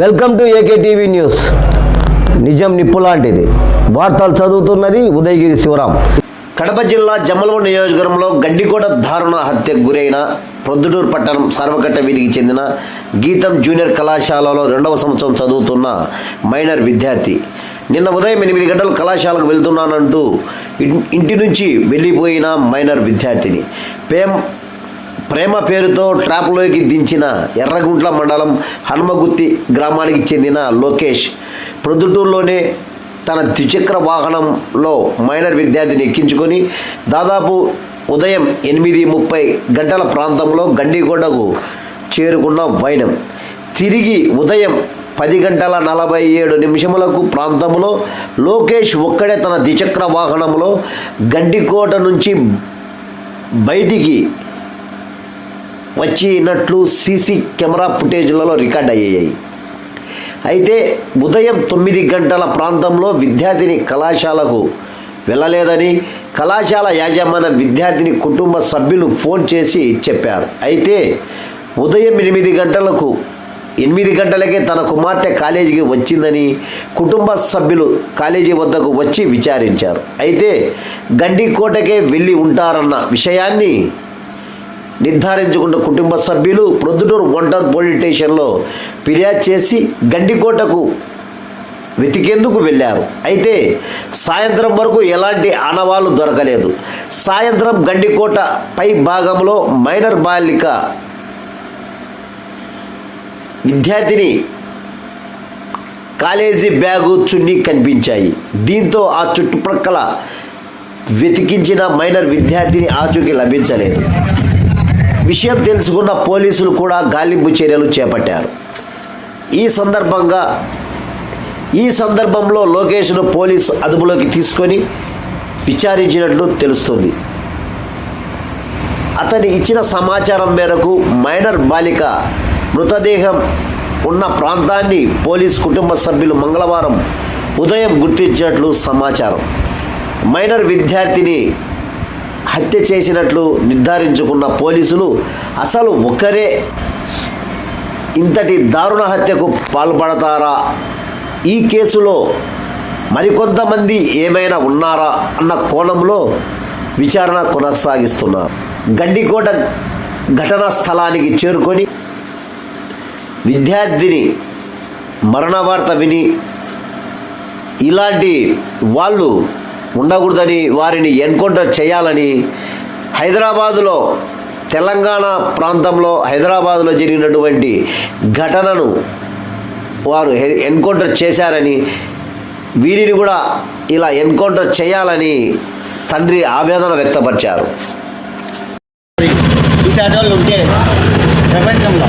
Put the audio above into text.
Welcome to AK TV news. నిజం నిప్పు లాంటిది. వార్తలు చదువుతున్నది ఉదయగిరి శివరాం. కడప జిల్లా జమ్మలవన్ నియోజకవర్గంలో గడ్డికోట దారుణ హత్యకు గురైన ప్రొద్దుటూరు పట్టణం సర్వకట్ట వీధికి చెందిన గీతం జూనియర్ కళాశాలలో రెండవ సంవత్సరం చదువుతున్న మైనర్ విద్యార్థి. నిన్న ఉదయం ఎనిమిది గంటలు కళాశాలకు వెళ్తున్నానంటూ ఇంటి నుంచి వెళ్ళిపోయిన మైనర్ విద్యార్థిని. పేమ్ ప్రేమ పేరుతో ట్రాప్లోకి దించిన ఎర్రగుంట్ల మండలం హనుమగుత్తి గ్రామానికి చెందిన లోకేష్ ప్రొద్దుటూరులోనే తన ద్విచక్ర వాహనంలో మైనర్ విద్యార్థిని ఎక్కించుకొని దాదాపు ఉదయం ఎనిమిది ముప్పై గంటల ప్రాంతంలో గండిగొండకు చేరుకున్న వైనం. తిరిగి ఉదయం పది గంటల నలభై ఏడు నిమిషములకు ప్రాంతంలో లోకేష్ ఒక్కడే తన ద్విచక్ర వాహనంలో గండికోట నుంచి బయటికి వచ్చినట్లు సీసీ కెమెరా ఫుటేజ్లలో రికార్డ్ అయ్యాయి. అయితే ఉదయం తొమ్మిది గంటల ప్రాంతంలో విద్యార్థిని కళాశాలకు వెళ్ళలేదని కళాశాల యాజమాన్య విద్యార్థిని కుటుంబ సభ్యులు ఫోన్ చేసి చెప్పారు. అయితే ఉదయం ఎనిమిది గంటలకు ఎనిమిది గంటలకే తన కుమార్తె కాలేజీకి వచ్చిందని కుటుంబ సభ్యులు కాలేజీ వద్దకు వచ్చి విచారించారు. అయితే గండికోటకే వెళ్ళి ఉంటారన్న విషయాన్ని నిర్ధారించుకున్న కుటుంబ సభ్యులు ప్రొద్దుటూరు వంటర్ పోలీస్ స్టేషన్లో ఫిర్యాదు చేసి గండికోటకు వెతికేందుకు వెళ్ళారు. అయితే సాయంత్రం వరకు ఎలాంటి ఆనవాళ్ళు దొరకలేదు. సాయంత్రం గండికోట పై భాగంలో మైనర్ బాలిక విద్యార్థిని కాలేజీ బ్యాగు చున్నీ కనిపించాయి. దీంతో ఆ చుట్టుప్రక్కల వెతికించిన మైనర్ విద్యార్థిని ఆచూకీ లభించలేదు. విషయం తెలుసుకున్న పోలీసులు కూడా గాలింపు చర్యలు చేపట్టారు. ఈ సందర్భంగా ఈ సందర్భంలో లోకేష్ను పోలీసు అదుపులోకి తీసుకొని విచారించినట్లు తెలుస్తుంది. అతని ఇచ్చిన సమాచారం మేరకు మైనర్ బాలిక మృతదేహం ఉన్న ప్రాంతాన్ని పోలీస్ కుటుంబ సభ్యులు మంగళవారం ఉదయం గుర్తించినట్లు సమాచారం. మైనర్ విద్యార్థిని హత్య చేసినట్లు నిర్ధారించుకున్న పోలీసులు అసలు ఒకరే ఇంతటి దారుణ హత్యకు పాల్పడతారా? ఈ కేసులో మరికొంతమంది ఏమైనా ఉన్నారా? అన్న కోణంలో విచారణ కొనసాగిస్తున్నారు. గండికోట ఘటనా స్థలానికి చేరుకొని విద్యార్థిని మరణ వార్త విని ఇలాంటి వాళ్ళు ఉండకూడదని వారిని ఎన్కౌంటర్ చేయాలని హైదరాబాదులో తెలంగాణ ప్రాంతంలో హైదరాబాదులో జరిగినటువంటి ఘటనను వారు ఎన్కౌంటర్ చేశారని వీరిని కూడా ఇలా ఎన్కౌంటర్ చేయాలని తండ్రి ఆవేదన వ్యక్తపరిచారు. ఉంటే ప్రపంచంలో